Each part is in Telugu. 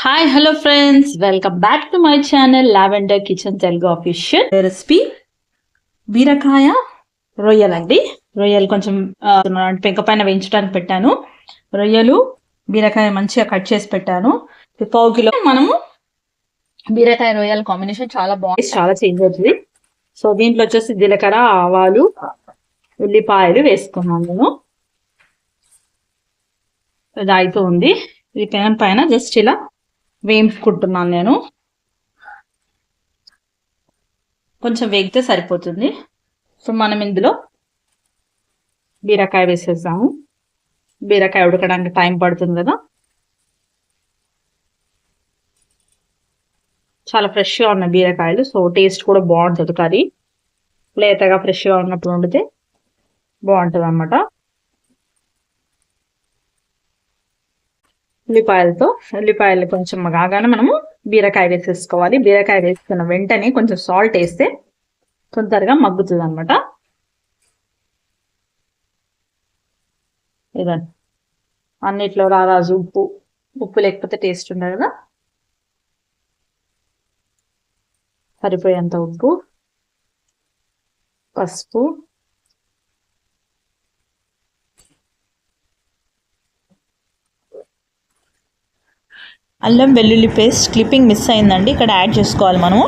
Hi hello friends welcome back to my channel lavender kitchen Telugu official recipe బీరకాయ రొయ్యలండి రొయ్యలు కొంచెం పెంక పైన వేయించడానికి పెట్టాను. రొయ్యలు బీరకాయ మంచిగా కట్ చేసి పెట్టాను. పావు కిలో మనము బీరకాయ రొయ్యల కాంబినేషన్ చాలా బాగుంది. చాలా చేంజ్ అవుతుంది. సో దీంట్లో వచ్చేసి జీలకర్ర ఆవాలు ఉల్లిపాయలు వేసుకున్నాను నేను. ఇది అవుతూ ఉంది ఇది పెనం పైన జస్ట్ ఇలా వేయించుకుంటున్నాను నేను. కొంచెం వేగితే సరిపోతుంది. సో మనం ఇందులో బీరకాయ వేసేసాము బీరకాయ ఉడకడానికి టైం పడుతుంది కదా. చాలా ఫ్రెష్గా ఉన్నాయి బీరకాయలు సో టేస్ట్ కూడా బాగుంటుంది కర్రీ. లేతగా ఫ్రెష్గా ఉన్నప్పుడు వండితే బాగుంటుంది అన్నమాట ఉల్లిపాయలతో ఉల్లిపాయలు కొంచెం కాగానే మనము బీరకాయ వేసేసుకోవాలి బీరకాయ వేసుకున్న వెంటనే కొంచెం సాల్ట్ వేస్తే తొందరగా మగ్గుతుంది అనమాట ఇదండి అన్నిట్లో రారాజు ఉప్పు ఉప్పు లేకపోతే టేస్ట్ ఉండదు కదా. సరిపోయేంత ఉప్పు పసుపు అల్లం వెల్లుల్లి పేస్ట్ క్లిప్పింగ్ మిస్ అయిందండి. ఇక్కడ యాడ్ చేసుకోవాలి మనము.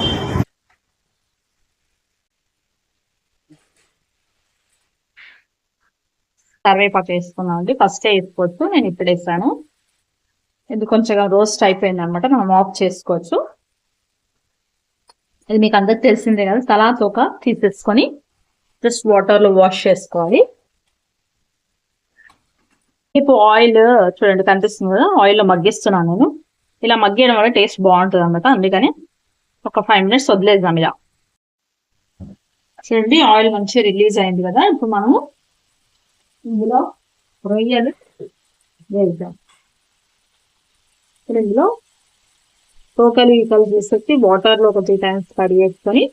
కరివేపాకు వేసుకున్నాం అండి. ఫస్ట్ వేసుకోవచ్చు. నేను ఇప్పుడు వేసాను. ఇది కొంచెం రోస్ట్ అయిపోయింది అనమాట మనం ఆఫ్ చేసుకోవచ్చు. ఇది మీకు అందరికి తెలిసిందే కదా తలా తోక తీసేసుకొని జస్ట్ వాటర్లో వాష్ చేసుకోవాలి. ఇప్పుడు ఆయిల్ చూడండి కనిపిస్తుంది కదా? ఆయిల్లో మగ్గిస్తున్నాను నేను. ఇలా మగ్గేయడం వల్ల టేస్ట్ బాగుంటుంది అనమాట అందుకని ఒక ఫైవ్ మినిట్స్ వదిలేద్దాం ఇలా. చూడండి ఆయిల్ మంచిగా రిలీజ్ అయింది కదా. ఇప్పుడు మనము ఇందులో రొయ్యలు వేద్దాం. ఇప్పుడు ఇందులో తోకలు ఈకలు తీసేసి వాటర్లో ఒక త్రీ టైమ్స్ కడిగేసుకొని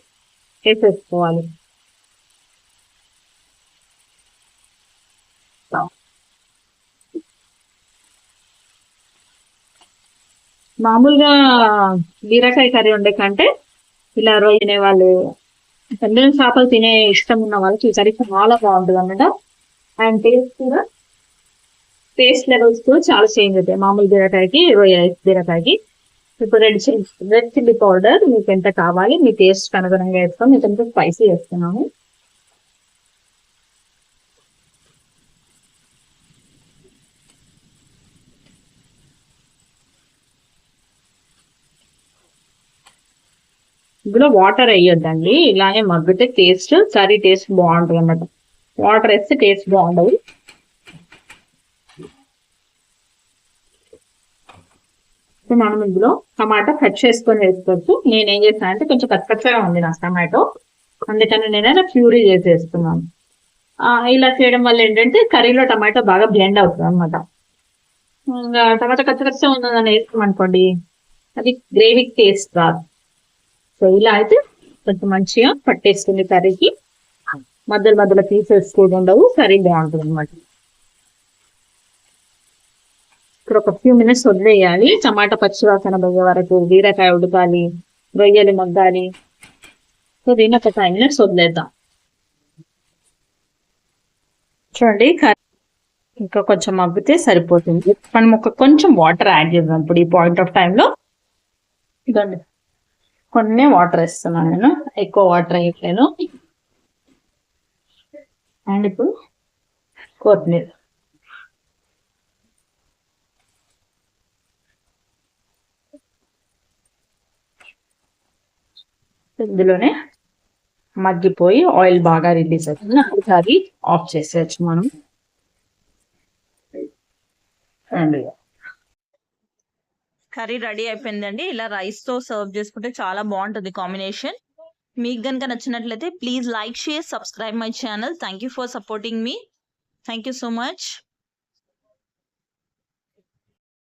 వేసేసుకోవాలి. మామూలుగా బీరకాయ కర్రీ ఉండే కంటే ఇలా రొయ్య తినే వాళ్ళు పెండలం చేపలు తినే ఇష్టం ఉన్న వాళ్ళకి ఈ కర్రీ చాలా బాగుంటుంది అనమాట అండ్ టేస్ట్ కూడా టేస్ట్ లెవెల్స్ కూడా చాలా చేంజ్ అవుతాయి. మామూలు బీరకాయకి రొయ్య బీరకాయకి. ఇప్పుడు red chilli red chilli powder మీకు ఎంత కావాలి మీ టేస్ట్ అనుగుణంగా వేస్తాం మీకు ఎంత స్పైసీ వేస్తున్నాము ఇందులో వాటర్ వేయొద్దండి. ఇలానే మగ్గితే టేస్ట్ కర్రీ టేస్ట్ బాగుంటుంది అన్నమాట. వాటర్ వేస్తే టేస్ట్ బాగుండదు. సో మనం ఇందులో టమాటా కట్ చేసుకొని వేసుకోవచ్చు. నేను ఏం చేస్తాను అంటే కొంచెం కచ్చకచ్చగా ఉంది నా టమాటో. అందుకని నేను ప్యూరీ చేసి వేస్తున్నాను ఇలా చేయడం వల్ల ఏంటంటే కర్రీలో టమాటో బాగా బ్లెండ్ అవుతుంది అనమాట ఇంకా టమాటా కచ్చకచ్చగా ఉందని వేసుకోమనుకోండి అనుకోండి అది గ్రేవీ టేస్ట్ రాదు. సో ఇలా అయితే కొంచెం మంచిగా పట్టేస్తుంది కర్రీకి మధ్యలో మధ్యలో పీసెస్ కూడా ఉండవు. కర్రీ బాగుంటుంది అనమాట ఇక్కడ ఒక ఫ్యూ మినిట్స్ వదిలేయాలి. టమాటా పచ్చివాసన పోయే వరకు బీరకాయ ఉడకాలి రొయ్యలు మగ్గాలి. సో దీని ఒక ఫైవ్ మినిట్స్ వదిలేద్దాం. చూడండి కర్రీ ఇంకా కొంచెం మగ్గితే సరిపోతుంది. మనం ఒక కొంచెం వాటర్ యాడ్ చేద్దాం. ఇప్పుడు ఈ పాయింట్ ఆఫ్ టైంలో ఇదండి కొన్ని వాటర్ వేస్తున్నాను నేను. ఎక్కువ వాటర్ వేయట్లేదు. అండ్ ఇప్పుడు కొత్తిమీర. ఇందులోనే మగ్గిపోయి ఆయిల్ బాగా రిలీజ్ అవుతుంది. ఒకసారి ఆఫ్ చేసేయచ్చు మనం. అండ్ కర్రీ రెడీ అయిపోయిందండి. ఇలా రైస్తో సర్వ్ చేసుకుంటే చాలా బాగుంటుంది కాంబినేషన్. మీకు గనుక నచ్చినట్లయితే please like share subscribe my channel. Thank you for supporting me thank you so much